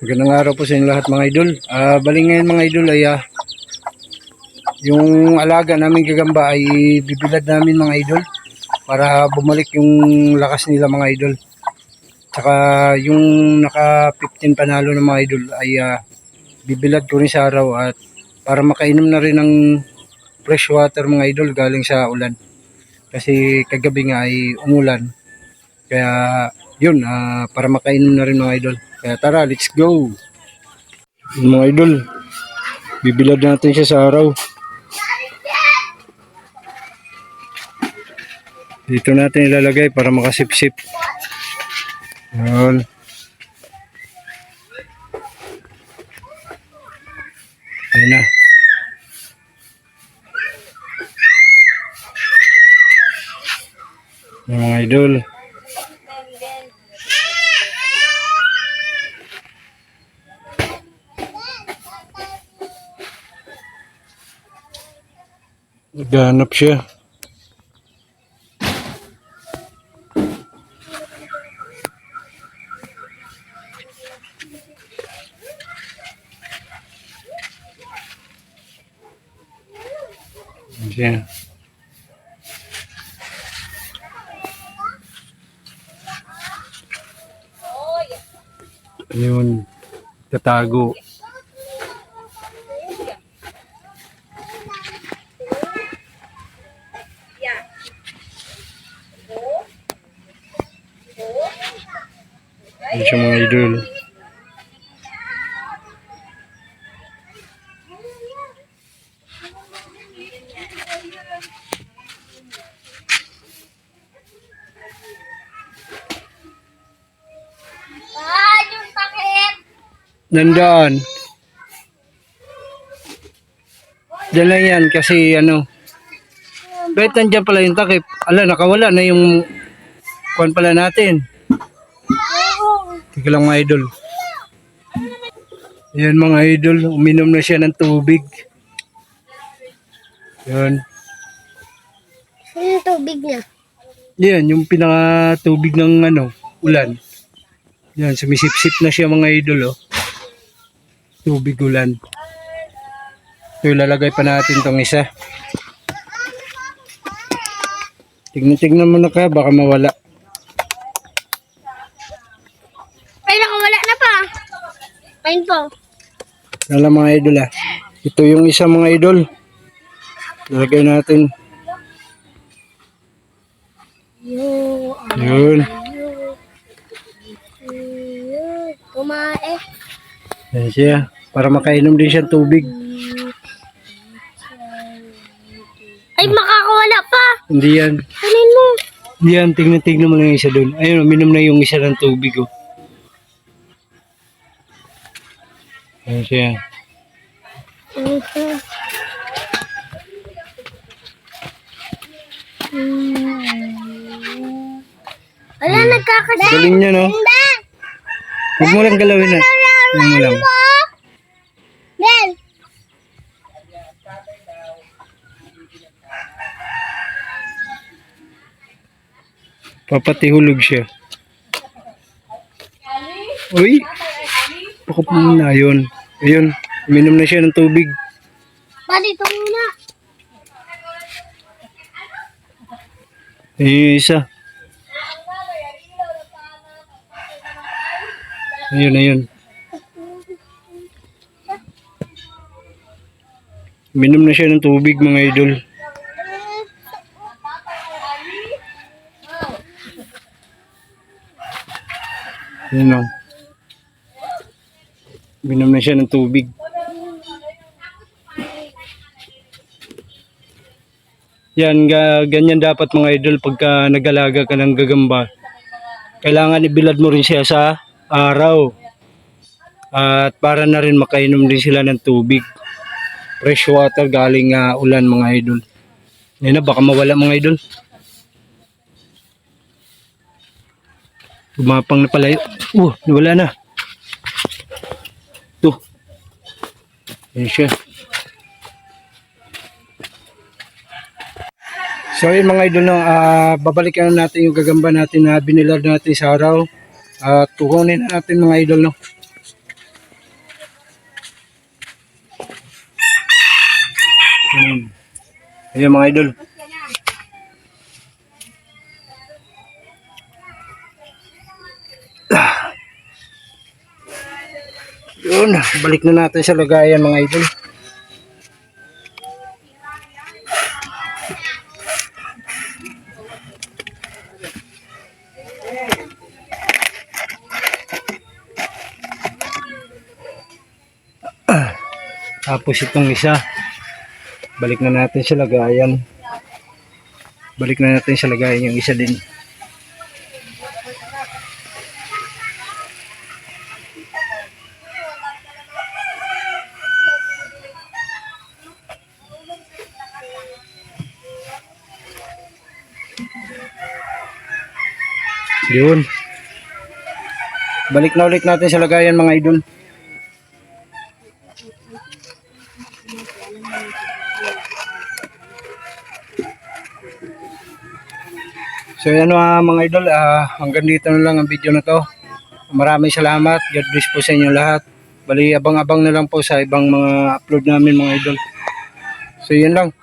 Magandang araw po sa inyo lahat mga idol. Ah, bali ngayon mga idol ay ah, yung alaga namin gagamba ay bibilad namin mga idol para bumalik yung lakas nila mga idol. Tsaka yung naka 15 panalo ng mga idol ay ah, bibilad ko rin sa araw at para makainom na rin ng fresh water mga idol galing sa ulan. Kasi kagabi nga ay umulan. Kaya yun, ah, para makainom na rin mga idol. Kaya tara, let's go! Mga idol, bibilad natin siya sa araw. Dito natin ilalagay para makasipsip. Yun. Ayun na. Yung mga idol. Naghanap siya. Siya. Ayun. Tatago. Ayun siya mga idol. Nandaan. Diyan lang yan kasi ano. Kahit nandyan pala yung takip. Ala, nakawala na yung kuwan pala natin. Tika lang mga idol. Yan mga idol, uminom na siya ng tubig. Yan. Ano yung tubig niya? Yan, yung pinaka tubig ng ano, ulan. Yan, sumisip-sip na siya mga idol, oh. Tubig ulan. So, ilalagay pa natin tong isa. Tignan-tignan mo na ka, baka mawala. Ayun po. Alam mga idol, ah. Ito yung isa mga idol. Ilalagay natin. Yun. kumae. Yan siya. Para makainom din siya ng tubig. Ay, makakawala pa. Hindi yan. Kanin mo. Hindi yan. Tignan-tignan mo lang yung isa doon. Ayun, uminom na yung isa ng tubig, oh. Yan siya. Mhm. Hmm. Wala, nagkakasya. Galing niya, no? Huwag mo lang galawin na. Huwag mo lang. Bel. Papatihulog siya. Uy! Baka po na yun. Ayun, uminom na siya ng tubig. Pa, dito muna. Ayun yung isa. Ayun, ayun. Uminom na siya ng tubig mga idol. Ayun o. Uminom na siya ng tubig. Yan, ga, ganyan dapat mga idol pagka nagalaga ka ng gagamba. Kailangan ibilad mo rin siya sa araw. At para na rin makainom din sila ng tubig. Fresh water galing ah, ulan mga idol. Yan na, baka mawala mga idol. Gumapang na pala yun. Uh, nawala na. Yun siya. So yun mga idol, no, uh, babalikan natin yung gagamba natin na uh, binilad natin sa araw. At uh, tukunin natin mga idol. No. Hmm. Ayan mga idol. Yun, balik na natin sa lagayan mga idol. Tapos itong isa, balik na natin sa lagayan. Balik na natin sa lagayan yung isa din. Yun. Balik na ulit natin sa lagayan mga idol. So yan mga mga idol, ah, hanggang dito na lang ang video na to. Maraming salamat. God bless po sa inyo lahat. Bali abang-abang na lang po sa ibang mga upload namin mga idol. So yun lang.